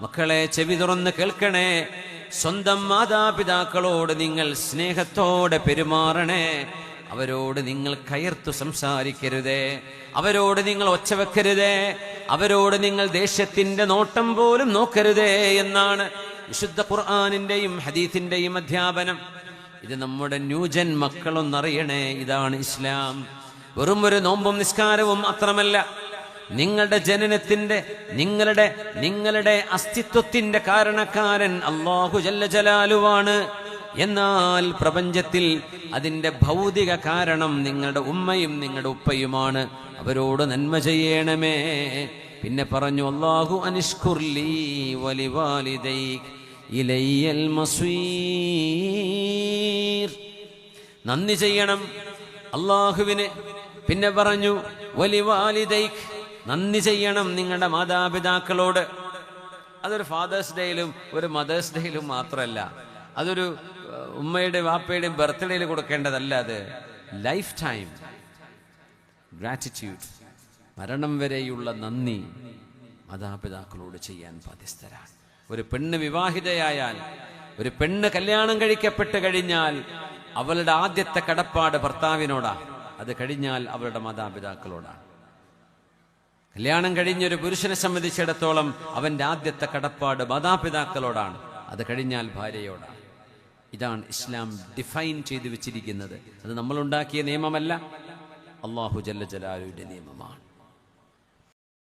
മക്കളെ ചെവി തുറന്ന് കേൾക്കണേ. സ്വന്തം മാതാപിതാക്കളോട് നിങ്ങൾ സ്നേഹത്തോടെ പെരുമാറണേ. അവരോട് നിങ്ങൾ കയർത്തു സംസാരിക്കരുതേ. അവരോട് നിങ്ങൾ ഒച്ച വെക്കരുതേ. അവരോട് നിങ്ങൾ ദേഷ്യത്തിന്റെ നോട്ടം പോലും നോക്കരുതേ എന്നാണ് വിശുദ്ധ ഖുർആാനിന്റെയും ഹദീസിന്റെയും അധ്യാപനം. ഇത് നമ്മുടെ ന്യൂജൻ മക്കളൊന്നറിയണേ. ഇതാണ് ഇസ്ലാം. വെറും ഒരു നോമ്പും നിസ്കാരവും മാത്രമല്ല നിങ്ങളുടെ ജനനത്തിന്റെ നിങ്ങളുടെ നിങ്ങളുടെ അസ്തിത്വത്തിന്റെ കാരണക്കാരൻ അള്ളാഹു ജല്ല ജലാലുവാണ്. എന്നാൽ പ്രപഞ്ചത്തിൽ അതിന്റെ ഭൗതിക കാരണം നിങ്ങളുടെ ഉമ്മയും നിങ്ങളുടെ ഉപ്പയുമാണ്. അവരോട് നന്മ ചെയ്യണമേ. പിന്നെ പറഞ്ഞു അള്ളാഹു അനിഷ്കുർലി വലിവാലിദൈക് ഇലയ്യൽ നന്ദി ചെയ്യണം അള്ളാഹുവിന് പിന്നെ പറഞ്ഞു വലിവാലിദൈക് നന്ദി ചെയ്യണം നിങ്ങളുടെ മാതാപിതാക്കളോട്. അതൊരു ഫാദേഴ്സ് ഡേയിലും ഒരു മദേഴ്സ് ഡേയിലും മാത്രമല്ല അതൊരു ഉമ്മയുടെയും ഉമ്മയുടെ വാപ്പയുടെയും ബർത്ത്ഡേയിൽ കൊടുക്കേണ്ടതല്ല അത്. ലൈഫ് ടൈം ഗ്രാറ്റിറ്റ്യൂഡ് മരണം വരെയുള്ള നന്ദി മാതാപിതാക്കളോട് ചെയ്യാൻ ബാധ്യസ്ഥരാണ്. ഒരു പെണ്ണ് വിവാഹിതയായാൽ ഒരു പെണ്ണ് കല്യാണം കഴിക്കപ്പെട്ട് കഴിഞ്ഞാൽ അവളുടെ ആദ്യത്തെ കടപ്പാട് ഭർത്താവിനോടാണ് അത് കഴിഞ്ഞാൽ അവളുടെ മാതാപിതാക്കളോടാണ്. കല്യാണം കഴിഞ്ഞൊരു പുരുഷനെ സംബന്ധിച്ചിടത്തോളം അവന്റെ ആദ്യത്തെ കടപ്പാട് മാതാപിതാക്കളോടാണ്. അത് കഴിഞ്ഞാൽ ഭാര്യയോടാണ്. ഇതാണ് ഇസ്ലാം ഡിഫൈൻ ചെയ്തു വെച്ചിരിക്കുന്നത്. അത് നമ്മൾ ഉണ്ടാക്കിയ നിയമമല്ല. അള്ളാഹു ജല്ല ജലാലുവിന്റെ നിയമമാണ്.